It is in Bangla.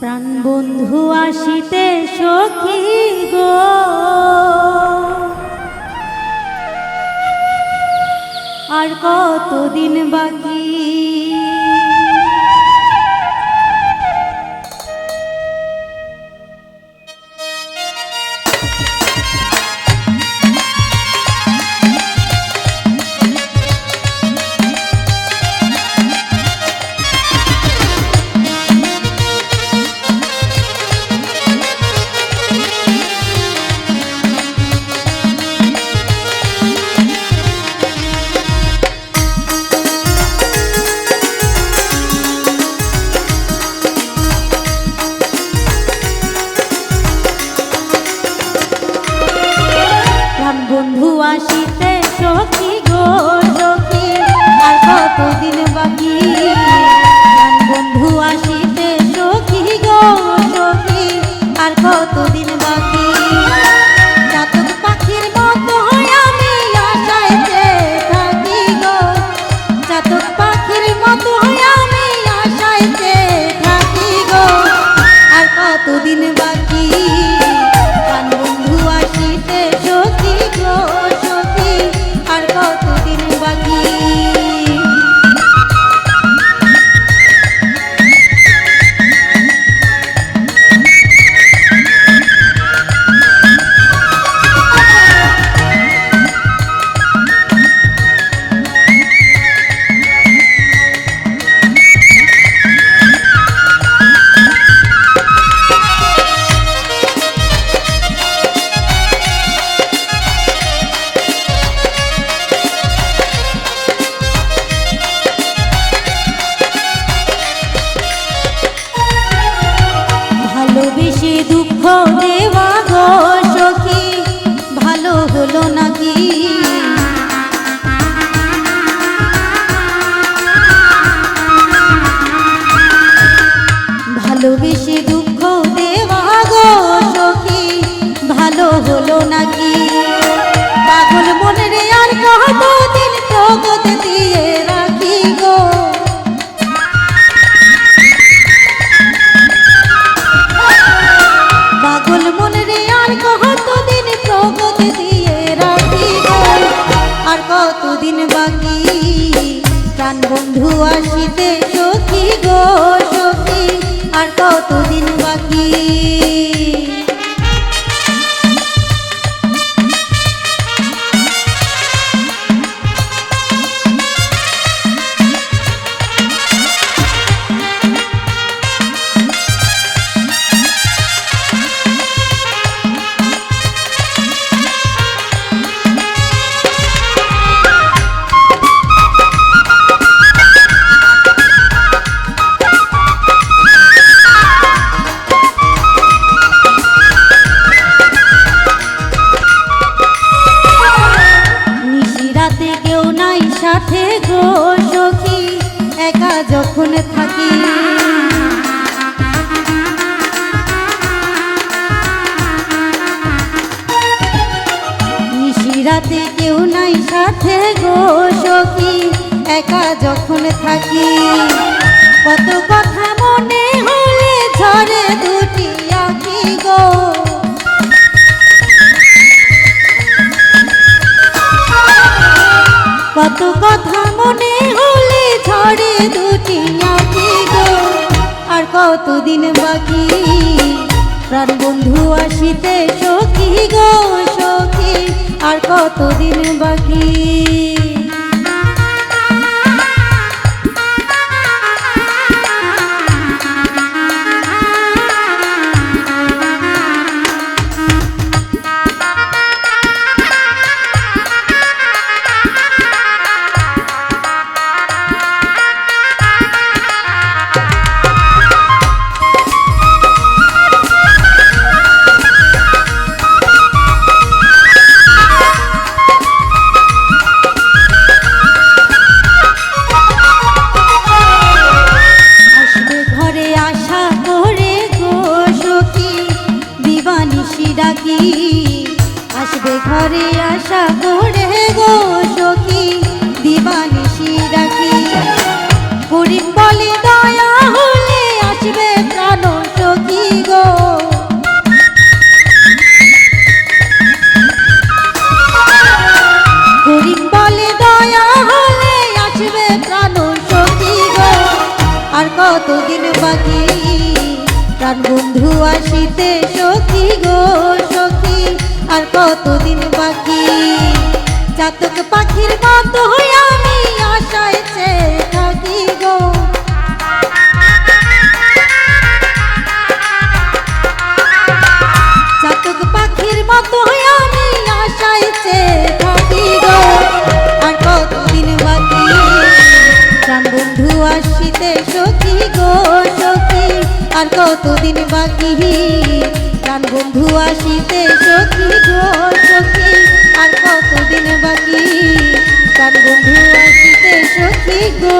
প্রাণ বন্ধু আসিতে সখী গো। আর কতদিন বাকি? হলো নাকি? পাগল মনের আর কতদিন প্রগত দিয়ে রাখি গো? পাগল মনে রে আর কতদিন প্রগতি দিয়ে রাখি গো? আর কতদিন বাকি? প্রাণ বন্ধু আসিতে একা যখন থাকি, কত কথা মনে হলে ঝরে দুটি আঁকি গো। কত কথা মনে হলে ঝড়ে দুটি আঁকি গো। আর কতদিন বাকি? প্রাণ বন্ধু আসিতে সখী গো, সখী। আর কতদিন বাকি? আসবে ঘরে আসা করে গো সখী। দিবানিশি রাখি গরিব বলে দয়া হলে আসবে প্রাণ সখী গো। বলে গো। আর কতদিন বাকি? প্রাণ বন্ধু আসিতে সখী গো। আর কতদিন বাকি? চাতক পাখির মতো হয়ে আমি আশায় থাকি গো। চাতক পাখির মতো আমি আশায় থাকি গো। আর কতদিন বাকি? প্রাণ বন্ধু আসিতে সখী গো, সখী। আর কতদিন বাকি? প্রাণ বন্ধু আসিতে সখী গো সখী। আর কতদিন বাকি? প্রাণ বন্ধু আসিতে সখী গো।